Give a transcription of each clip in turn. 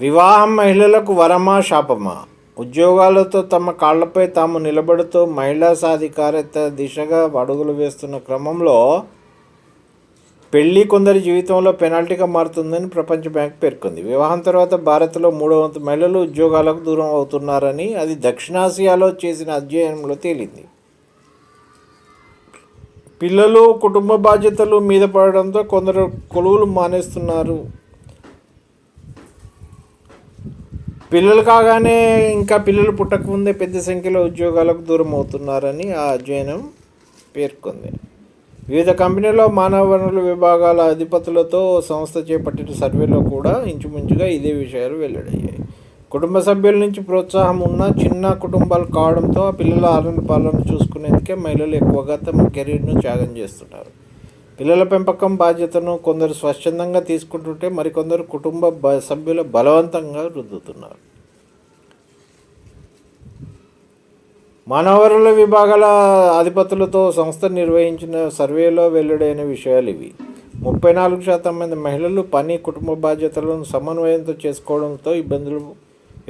వివాహం మహిళలకు వరమా శాపమా? ఉద్యోగాలతో తమ కాళ్ళపై తాము నిలబడుతూ మహిళా సాధికారత దిశగా అడుగులు వేస్తున్న క్రమంలో పెళ్ళి కొందరి జీవితంలో పెనాల్టీగా మారుతుందని ప్రపంచ బ్యాంక్ పేర్కొంది. వివాహం తర్వాత భారత్లో మూడో వంతు మహిళలు ఉద్యోగాలకు దూరం అవుతున్నారని అది దక్షిణాసియాలో చేసిన అధ్యయనంలో తేలింది. పిల్లలు కుటుంబ బాధ్యతలు మీద పడడంతో కొందరు కొలువులు మానేస్తున్నారు. పిల్లలు కాగానే ఇంకా పిల్లలు పుట్టకముందే పెద్ద సంఖ్యలో ఉద్యోగాలకు దూరం అవుతున్నారని ఆ అధ్యయనం పేర్కొంది. వివిధ కంపెనీల్లో మానవ వనరుల విభాగాల అధిపతులతో సంస్థ చేపట్టిన సర్వేలో కూడా ఇంచుమించుగా ఇదే విషయాలు వెల్లడయ్యాయి. కుటుంబ సభ్యుల నుంచి ప్రోత్సాహం ఉన్న చిన్న కుటుంబాలు కావడంతో ఆ పిల్లల ఆలన పాలన చూసుకునేందుకే మహిళలు ఎక్కువగా తమ కెరీర్ను త్యాగం చేస్తున్నారు. పిల్లల పెంపకం బాధ్యతను కొందరు స్వచ్ఛందంగా తీసుకుంటుంటే మరికొందరు కుటుంబ బ సభ్యుల బలవంతంగా రుద్దుతున్నారు. మానవరుల విభాగాల అధిపతులతో సంస్థ నిర్వహించిన సర్వేలో వెల్లడైన విషయాలు ఇవి. ముప్పై నాలుగు శాతం మంది మహిళలు పని కుటుంబ బాధ్యతలను సమన్వయంతో చేసుకోవడంతో ఇబ్బందులు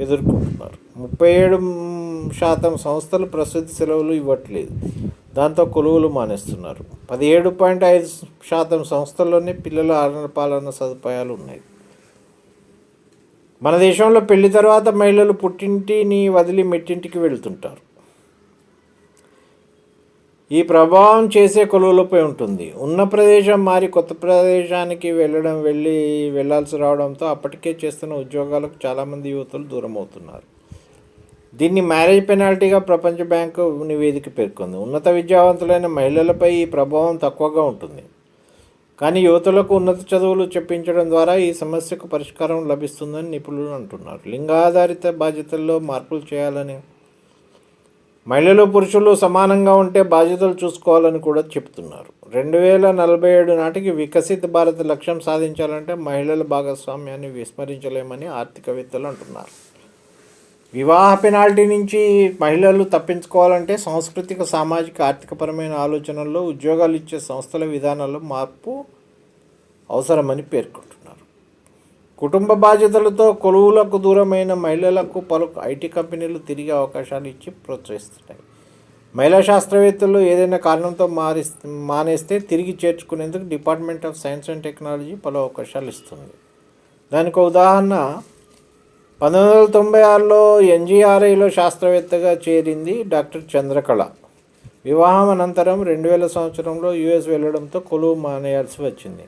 ఎదుర్కొంటున్నారు. ముప్పై ఏడు శాతం సంస్థలు ప్రసూతి సెలవులు ఇవ్వట్లేదు. దాంతో కొలువులు మానేస్తున్నారు. పదిహేడు పాయింట్ ఐదు శాతం సంస్థల్లోనే పిల్లల ఆలన పాలన సదుపాయాలు ఉన్నాయి. మన దేశంలో పెళ్ళి తర్వాత మహిళలు పుట్టింటిని వదిలి మెట్టింటికి వెళ్తుంటారు. ఈ ప్రభావం చేసే కొలువులపై ఉంటుంది. ఉన్న ప్రదేశం మారి కొత్త ప్రదేశానికి వెళ్ళడం వెళ్ళి వెళ్ళాల్సి రావడంతో అప్పటికే చేస్తున్న ఉద్యోగాలకు చాలామంది యువతులు దూరం అవుతున్నారు దీన్ని మ్యారేజ్ పెనాల్టీగా ప్రపంచ బ్యాంకు నివేదిక పేర్కొంది. ఉన్నత విద్యావంతులైన మహిళలపై ఈ ప్రభావం తక్కువగా ఉంటుంది. కానీ యువతులకు ఉన్నత చదువులు చెప్పించడం ద్వారా ఈ సమస్యకు పరిష్కారం లభిస్తుందని నిపుణులు అంటున్నారు. లింగాధారిత బాధ్యతల్లో మార్పులు చేయాలని మహిళలు పురుషులు సమానంగా ఉంటే బాధ్యతలు చూసుకోవాలని కూడా చెప్తున్నారు. రెండు వేల నలభై ఏడు నాటికి వికసిత భారత్ లక్ష్యం సాధించాలంటే మహిళల భాగస్వామ్యాన్ని విస్మరించలేమని ఆర్థికవేత్తలు అంటున్నారు. వివాహ పెనాల్టీ నుంచి మహిళలు తప్పించుకోవాలంటే సాంస్కృతిక సామాజిక ఆర్థికపరమైన ఆలోచనల్లో ఉద్యోగాలు ఇచ్చే సంస్థల విధానాల్లో మార్పు అవసరమని పేర్కొంటున్నారు. కుటుంబ బాధ్యతలతో కొలువులకు దూరమైన మహిళలకు పలు ఐటీ కంపెనీలు తిరిగి అవకాశాలు ఇచ్చి ప్రోత్సహిస్తున్నాయి. మహిళా శాస్త్రవేత్తలు ఏదైనా కారణంతో మారి మానేస్తే తిరిగి చేర్చుకునేందుకు department of science and technology పలు అవకాశాలు ఇస్తుంది. దానికి ఉదాహరణ పంతొమ్మిది వందల తొంభై ఆరులో ఎన్జీఆర్ఐలో శాస్త్రవేత్తగా చేరింది డాక్టర్ చంద్రకళ. వివాహం అనంతరం రెండు వేల సంవత్సరంలో యుఎస్ వెళ్ళడంతో కొలువు మానేయాల్సి వచ్చింది.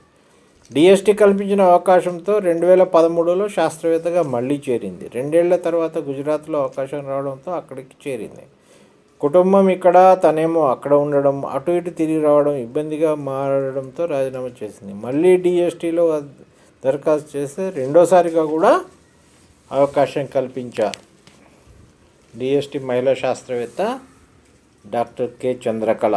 డిఎస్టీ కల్పించిన అవకాశంతో రెండు వేల పదమూడులో శాస్త్రవేత్తగా మళ్ళీ చేరింది. రెండేళ్ళ తర్వాత గుజరాత్లో అవకాశం రావడంతో అక్కడికి చేరింది. కుటుంబం ఇక్కడ తనేమో అక్కడ ఉండడం అటు ఇటు తిరిగి రావడం ఇబ్బందిగా మారడంతో రాజీనామా చేసింది. మళ్ళీ డిఎస్టీలో దరఖాస్తు చేస్తే రెండోసారిగా కూడా అవకాశం కల్పించారు డిఎస్టి మహిళా శాస్త్రవేత్త డాక్టర్ కె. చంద్రకళ.